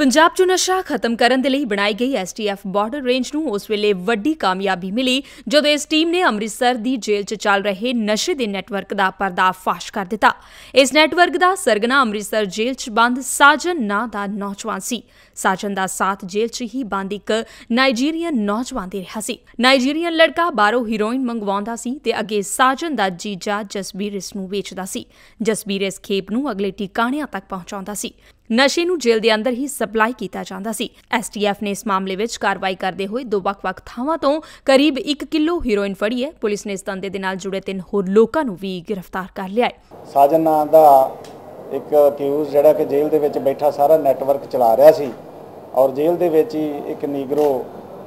ਪੰਜਾਬ 'ਚ ਨਸ਼ਾ ਖਤਮ ਕਰਨ ਦੇ ਲਈ ਬਣਾਈ ਗਈ ਐਸਟੀਐਫ ਬਾਰਡਰ ਰੇਂਜ ਨੂੰ ਉਸ ਵੇਲੇ ਵੱਡੀ ਕਾਮਯਾਬੀ ਮਿਲੀ, ਜਦੋਂ ਇਸ ਟੀਮ ਨੇ ਅੰਮ੍ਰਿਤਸਰ ਦੀ ਜੇਲ੍ਹ 'ਚ ਚੱਲ ਰਹੇ ਨਸ਼ੇ ਦੇ ਨੈਟਵਰਕ ਦਾ ਪਰਦਾਫਾਸ਼ ਕਰ ਦਿੱਤਾ। ਇਸ ਨੈਟਵਰਕ ਦਾ ਸਰਗਨਾ ਅੰਮ੍ਰਿਤਸਰ ਜੇਲ੍ਹ 'ਚ ਬੰਦ, ਸਾਜਨ ਨਾਂ ਦਾ ਨੌਜਵਾਨ ਸੀ। ਸਾਜਨ ਦਾ ਸਾਥ ਜੇਲ੍ਹ 'ਚ ਹੀ ਬੰਦ ਇੱਕ ਨਾਈਜੀਰੀਅਨ ਨੌਜਵਾਨ ਦੇ ਰਿਹਾ ਸੀ। ਨਾਈਜੀਰੀਅਨ ਲੜਕਾ ਬਾਹਰੋਂ ਹੀਰੋਇਨ ਮੰਗਵਾਉਂਦਾ ਸੀ ਤੇ ਅੱਗੇ ਸਾਜਨ ਦਾ ਜੀਜਾ ਜਸਬੀਰ ਇਸ ਨੂੰ ਵੇਚਦਾ ਸੀ। ਜਸਬੀਰ ਇਸ ਖੇਪ ਨੂੰ ਅਗਲੇ ਟਿਕਾਣਿਆਂ ਤੱਕ ਪਹੁੰਚਾਉਂਦਾ ਸੀ। ਨਸ਼ੇ ਨੂੰ ਜੇਲ੍ਹ ਦੇ ਅੰਦਰ ਹੀ ਸਪਲਾਈ ਕੀਤਾ ਜਾਂਦਾ ਸੀ। ਐਸਟੀਐਫ ਨੇ ਇਸ ਮਾਮਲੇ ਵਿੱਚ ਕਾਰਵਾਈ ਕਰਦੇ ਹੋਏ ਦੋ ਵੱਖ-ਵੱਖ ਥਾਵਾਂ ਤੋਂ ਕਰੀਬ 1 ਕਿਲੋ ਹੀਰੋਇਨ ਫੜੀ ਹੈ। ਪੁਲਿਸ ਨੇ ਇਸ ਧੰਦੇ ਦੇ ਨਾਲ ਜੁੜੇ ਤਿੰਨ ਹੋਰ ਲੋਕਾਂ ਨੂੰ ਵੀ ਗ੍ਰਿਫਤਾਰ ਕਰ ਲਿਆ ਹੈ। ਸਾਜਨ ਨਾਂ ਦਾ ਇੱਕ ਅਕਿਊਜ਼ ਜਿਹੜਾ ਕਿ ਜੇਲ੍ਹ ਦੇ ਵਿੱਚ ਬੈਠਾ ਸਾਰਾ ਨੈਟਵਰਕ ਚਲਾ ਰਿਹਾ ਸੀ ਔਰ ਜੇਲ੍ਹ ਦੇ ਵਿੱਚ ਹੀ ਇੱਕ ਨੀਗਰੋ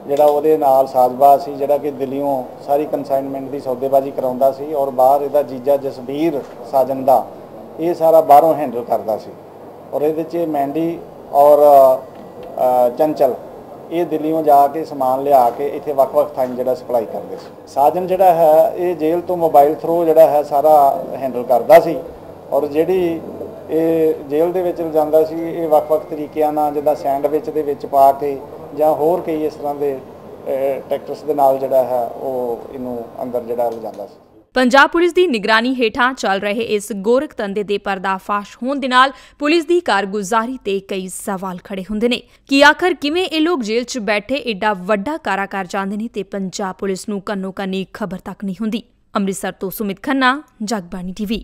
ਜਿਹੜਾ ਉਹਦੇ ਨਾਲ ਸਾਜ਼ਬਾਜ਼ ਸੀ, ਜਿਹੜਾ ਕਿ ਦਿੱਲੀੋਂ ਸਾਰੀ ਕਨਸਾਈਨਮੈਂਟ ਦੀ ਸੌਦੇਬਾਜ਼ੀ ਕਰਾਉਂਦਾ ਸੀ ਔਰ ਬਾਹਰ ਇਹਦਾ ਜੀਜਾ ਜਸਬੀਰ ਸਾਜਨ ਦਾ ਇਹ ਸਾਰਾ ਬਾਹਰੋਂ ਹੈਂਡਲ ਕਰਦਾ ਸੀ। ਔਰ ਇਹਦੇ 'ਚ ਮੈਂਡੀ ਔਰ ਚੰਚਲ, ਇਹ ਦਿੱਲੀੋਂ ਜਾ ਕੇ ਸਮਾਨ ਲਿਆ ਕੇ ਇੱਥੇ ਵੱਖ-ਵੱਖ ਥਾਈਂ ਜਿਹੜਾ ਸਪਲਾਈ ਕਰਦੇ ਸੀ। ਸਾਜਨ ਜਿਹੜਾ ਹੈ, ਇਹ ਜੇਲ੍ਹ ਤੋਂ ਮੋਬਾਈਲ ਥਰੂ ਜਿਹੜਾ ਹੈ ਸਾਰਾ ਹੈਂਡਲ ਕਰਦਾ ਸੀ ਔਰ ਜਿਹੜੀ ਇਹ ਜੇਲ੍ਹ ਦੇ ਵਿੱਚ ਜਾਂਦਾ ਸੀ, ਇਹ ਵੱਖ-ਵੱਖ ਤਰੀਕਿਆਂ ਨਾਲ ਜਿੱਦਾਂ ਸੈਂਡਵਿਚ ਦੇ ਵਿੱਚ ਪਾ ਕੇ ਜਾਂ ਹੋਰ ਕਈ ਇਸ ਤਰ੍ਹਾਂ ਦੇ ਟਰੈਕਟਰਸ ਦੇ ਨਾਲ ਜਿਹੜਾ ਹੈ ਉਹ ਇਹਨੂੰ ਅੰਦਰ ਜਿਹੜਾ ਲਿਜਾਂਦਾ ਸੀ। ਪੰਜਾਬ ਪੁਲਿਸ ਦੀ ਨਿਗਰਾਨੀ ਹੇਠਾਂ ਚੱਲ ਰਹੇ ਇਸ ਗੋਰਖ ਧੰਦੇ ਦੇ ਪਰਦਾਫਾਸ਼ ਹੋਣ ਦੇ ਨਾਲ ਪੁਲਿਸ ਦੀ ਕਾਰਗੁਜ਼ਾਰੀ ਤੇ ਕਈ ਸਵਾਲ ਖੜੇ ਹੁੰਦੇ ਨੇ। ਕਿ ਆਖਰ ਕਿਵੇਂ ਇਹ ਲੋਕ ਜੇਲ੍ਹ 'ਚ ਬੈਠੇ ਏਡਾ ਵੱਡਾ ਕਾਰਾ ਕਰ ਜਾਂਦੇ ਨੇ ਤੇ ਪੰਜਾਬ ਪੁਲਿਸ ਨੂੰ ਕੰਨੋ ਕੰਨੀ ਖਬਰ ਤੱਕ ਨਹੀਂ ਹੁੰਦੀ? ਅੰਮ੍ਰਿਤਸਰ ਤੋਂ ਸੁਮਿਤ ਖੰਨਾ, ਜਗਬਾਣੀ ਟੀਵੀ।